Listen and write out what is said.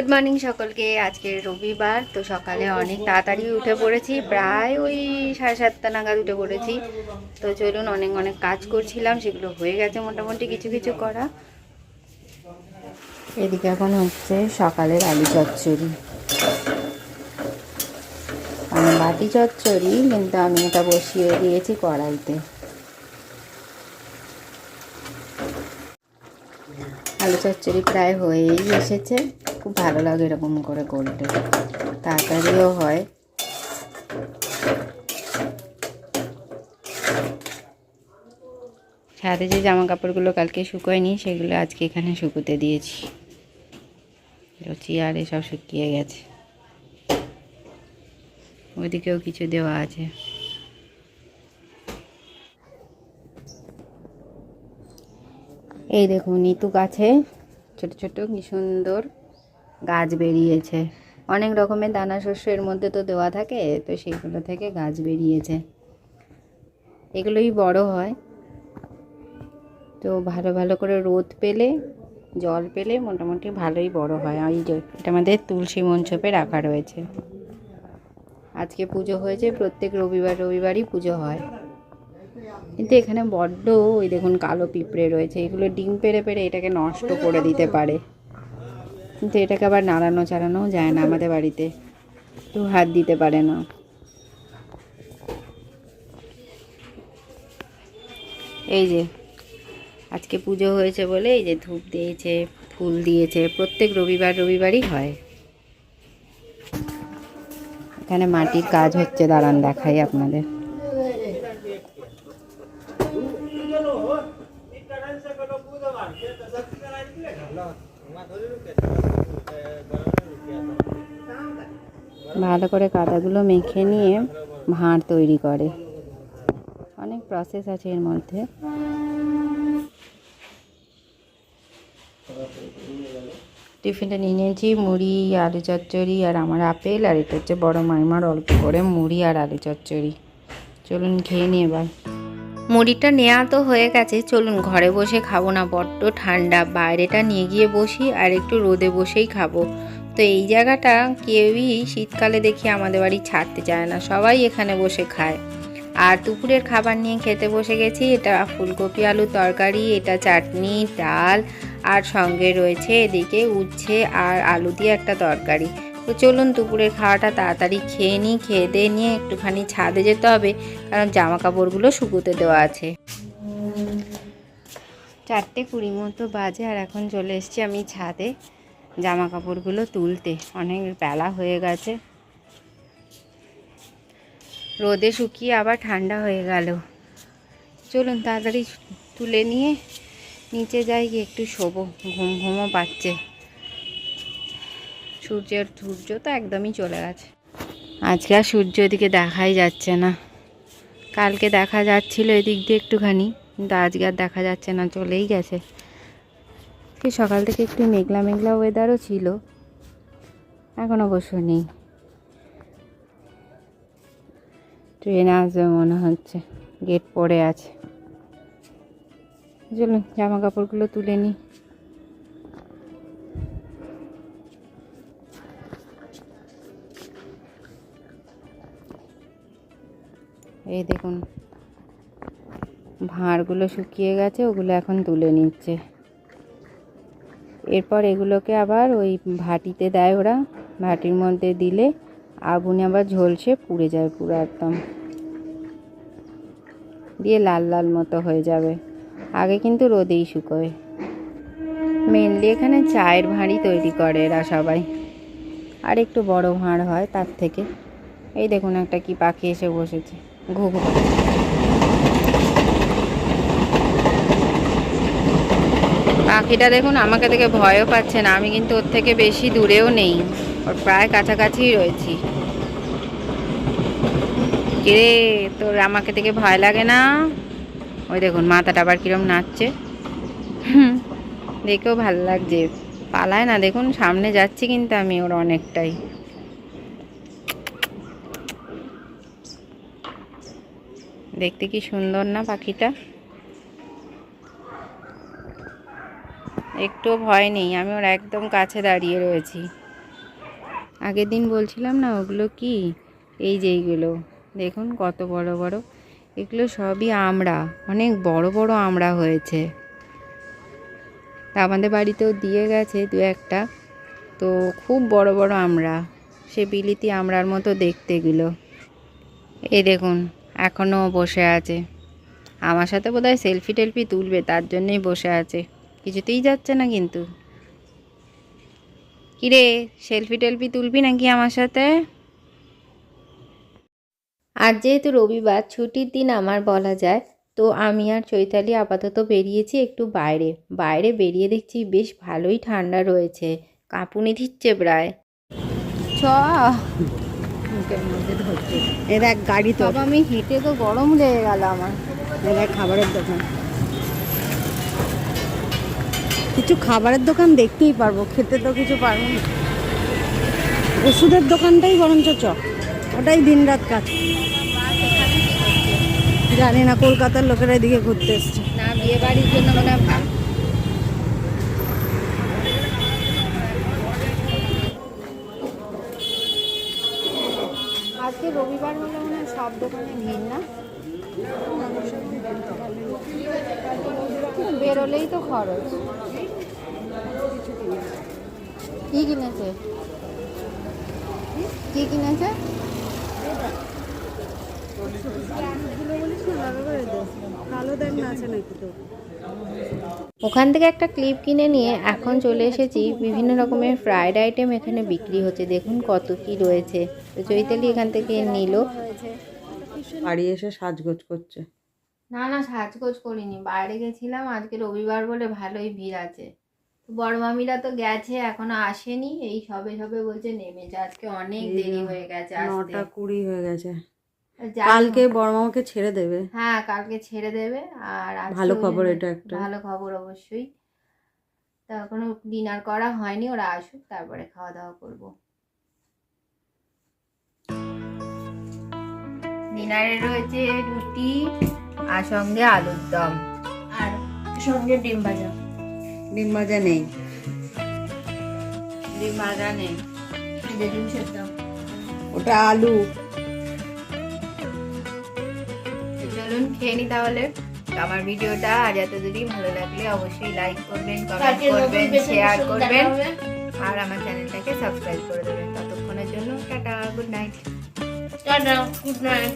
Good morning সকলকে, আজকে রবিবার, তো সকালে অনেক তাড়াতাড়ি উঠে পড়েছি, প্রায় ওই সাড়ে সাতটা নাগাদ উঠে পড়েছি। তো চলুন অনেক অনেক কাজ করছিলাম, সেগুলো হয়ে গেছে মোটামুটি কিছু কিছু করা। এদিকে এখন হচ্ছে সকালের আলু চচ্চড়ি। মানে বাটি চচ্চড়ি, কিন্তু আমি এটা বসিয়ে দিয়েছি কড়াইতে। আলু চচ্চড়ি প্রায় হয়েই এসেছে। খুব ভালো লাগে এরকম করে করতে। তাড়াতাড়িও হয়। ছাদে যে জামা কাপড়গুলো কালকে শুকোয়নি সেগুলো আজকে এখানে শুকোতে দিয়েছি। চেয়ারে এসব শুকিয়ে গেছে। ওইদিকেও কিছু দেওয়া আছে। এই দেখুন নিতু গাছে ছোট ছোট, কি সুন্দর। গাছ বেরিয়েছে। অনেক রকমের দানা শস্য এর মধ্যে তো দেওয়া থাকে, তো সেইগুলো থেকে গাছ বেরিয়েছে। এগুলোই বড় হয়। তো ভালো ভালো করে রোদ পেলে, জল পেলে মোটামুটি ভালোই বড় হয়। এই যে, এটা আমাদের তুলসী মঞ্চপে রাখা রয়েছে। আজকে পুজো হয়েছে, প্রত্যেক রবিবার, রবিবারই পুজো হয়। কিন্তু এখানে বড্ড ওই দেখুন কালো পিঁপড়ে রয়েছে। এগুলো ডিম পেড়ে পেড়ে এটাকে নষ্ট করে দিতে পারে। কিন্তু এটাকে আবার নাড়ানো চাড়ানোও যায় না আমাদের বাড়িতে। কেউ হাত দিতে পারে না। এই যে, আজকে পুজো হয়েছে বলে এই যে ধূপ দিয়েছে, ফুল দিয়েছে। প্রত্যেক রবিবার রবিবারই হয়। এখানে মাটির কাজ হচ্ছে, দাঁড়ান দেখাই আপনাদের। ভালো করে কাদাগুলো মেখে নিয়ে ভাঁড় তৈরি করে। অনেক প্রসেস আছে এর মধ্যে। টিফিনটা নিয়ে নিয়েছি, মুড়ি, আলু চচ্চড়ি আর আমার আপেল, আর এটা হচ্ছে বড় মাইমার অল্প করে মুড়ি আর আলু চচ্চড়ি। চলুন খেয়ে নিয়ে এবার। মুড়িটা নেওয়া তো হয়ে গেছে, চলুন ঘরে বসে খাব না, বড্ড ঠান্ডা। বাইরেটা নিয়ে গিয়ে বসি আর একটু রোদে বসেই খাব। তো এই জায়গাটা কেউই শীতকালে দেখি আমাদের বাড়ি ছাড়তে চায় না, সবাই এখানে বসে খায়। আর দুপুরের খাবার নিয়ে খেতে বসে গেছি, এটা ফুলকপি আলু তরকারি, এটা চাটনি, ডাল, আর সঙ্গে রয়েছে এদিকে উচ্ছে আর আলু দিয়ে একটা তরকারি। তো চলুন দুপুরের খাওয়াটা তাড়াতাড়ি খেয়ে নিই, খেয়ে দিয়ে নিয়ে একটুখানি ছাদে যেতে হবে। কারণ জামা কাপড়গুলো শুকোতে দেওয়া আছে। চারটে কুড়ি মতো বাজে আর এখন চলে এসেছি আমি ছাদে জামা কাপড়গুলো তুলতে। অনেক বেলা হয়ে গেছে। রোদে শুকিয়ে আবার ঠান্ডা হয়ে গেল। চলুন তাড়াতাড়ি তুলে নিয়ে নিচে যাই, গিয়ে একটু শোবো। ঘুম ঘুমও পাচ্ছে। সূর্যের সূর্য তো একদমই চলে গেছে। আজকে আর সূর্য এদিকে দেখাই যাচ্ছে না। কালকে দেখা যাচ্ছিল এদিক দিয়ে একটুখানি, কিন্তু আজকে আর দেখা যাচ্ছে না, চলেই গেছে। কি সকাল থেকে একটু মেঘলা মেঘলা ওয়েদারও ছিল, এখন অবশ্য নেই। ট্রেন আসবে মনে হচ্ছে গেট পড়ে আছে। চলুন জামা কাপড়গুলো তুলে নিই। এই দেখুন, ভাঁড়গুলো শুকিয়ে গেছে, ওগুলো এখন তুলে নিচ্ছে। এরপর এগুলোকে আবার ওই ভাটিতে দেয় ওরা, ভাটির মধ্যে দিলে আগুনে আবার ঝলসে পুড়ে যায় পুরো একদম। দিয়ে লাল লাল মতো হয়ে যাবে। আগে কিন্তু রোদেই শুকোয়। মেনলি এখানে চায়ের ভাঁড়ি তৈরি করে এরা সবাই। আর একটু বড় ভাঁড় হয় তার থেকে। এই দেখুন একটা কি পাখি এসে বসেছে। ঘুঘু। পাখি পাখিটা দেখুন, আমাকে দেখে ভয়ও পাচ্ছে না। আমি কিন্তু ওর থেকে বেশি দূরেও নেই। ওর প্রায় কাছাকাছিই রয়েছি। কিরে, তোর আমাকে দেখে ভয় লাগে না? ওই দেখুন, মাথাটা আবার কিরম নাচছে। দেখেও ভালো লাগছে। পালায় না, দেখুন, সামনে যাচ্ছি কিন্তু আমি ওর অনেকটাই। দেখতে কি সুন্দর না পাখিটা? একটুও ভয় নেই, আমি ওর একদম কাছে দাঁড়িয়ে রয়েছি। আগের দিন বলছিলাম না, ওগুলো কি? এই যে এইগুলো। দেখুন কত বড় বড়। এগুলো সবই আমড়া, অনেক বড় বড় আমড়া হয়েছে। তা আমাদের বাড়িতেও দিয়ে গেছে দু একটা। তো খুব বড় বড় আমড়া, সে বিলিতি আমড়ার মতো দেখতে এগুলো। এই দেখুন এখনও বসে আছে। আমার সাথে বোধহয় সেলফি টেলফি তুলবে তার জন্যই বসে আছে। কিছুতেই যাচ্ছে না কিন্তু। কিরে সেলফি টেলফি তুলবি নাকি আমার সাথে? আজ যেহেতু রবিবার ছুটির দিন আমার বলা যায় তো আমি আর চৈতালি আপাতত বেরিয়েছি একটু বাইরে। বাইরে বেরিয়ে দেখছি বেশ ভালোই ঠান্ডা রয়েছে। কাঁপুনি দিচ্ছে প্রায়। চ। মুখের মধ্যে ধরছে এ দেখ গাড়ি তো। আমি হেঁটে তো গরম লেগে গেল আমার। খাবারের দোকান। কিছু খাবারের দোকান দেখতেই পারব খেতে তো কিছু পারব না। ওষুধের দোকানটাই বরঞ্চ চ ওটাই দিন রাত কাজ। জানি না কলকাতার লোকেরা এদিকে ঘুরতে এসছে। না বিয়ে বাড়ির জন্য মানে আজকে রবিবার হলে মনে হয় সব দোকানে ভিড় না। বেরোলেই তো খরচ। কি কিনেছে? কি কিনেছে? কালো দেখ না আছে নাকি তো? ওখান থেকে একটা ক্লিপ কিনে নিয়ে এখন চলে এসেছি। বিভিন্ন রকমের ফ্রাইড আইটেম এখানে বিক্রি হচ্ছে। দেখুন কত কি রয়েছে। তো চৈতালি এখান থেকে নিল। বাড়ি এসে সাজগোজ করছে। না না সাজগোজ করিনি। বাইরে গেছিলাম। আজকে রবিবার বলে ভালোই ভিড় আছে। তো বড় মামিরা তো গেছে এখনও আসেনি। এই সবে সবে বলছে নেমেছে আজকে অনেক দেরি হয়ে গেছে নটা কুড়ি হয়ে গেছে। কালকে বড় মামাকে ছেড়ে দেবে। হ্যাঁ কালকে ছেড়ে দেবে। আর ভালো খবর এটা একটা। ভালো খবর অবশ্যই। তা এখনও ডিনার করা হয়নি ওরা আসুক তারপরে খাওয়া দাওয়া করব। ডিনারে রয়েছে রুটি আর সঙ্গে আলুর দম। আর সঙ্গে ডিম ভাজা। ডিম ভাজা নেই। ডিম ভাজা নেই। ডিম সেদ্ধ। ওটা আলু। চলুন খেয়ে নি তাহলে। আমার ভিডিওটা আর এত যদি ভালো লাগলে অবশ্যই লাইক করবেন কমেন্ট করবেন শেয়ার করবেন। আর আমার চ্যানেলটাকে সাবস্ক্রাইব করে দেবেন। ততক্ষণের জন্য tata good night tata good night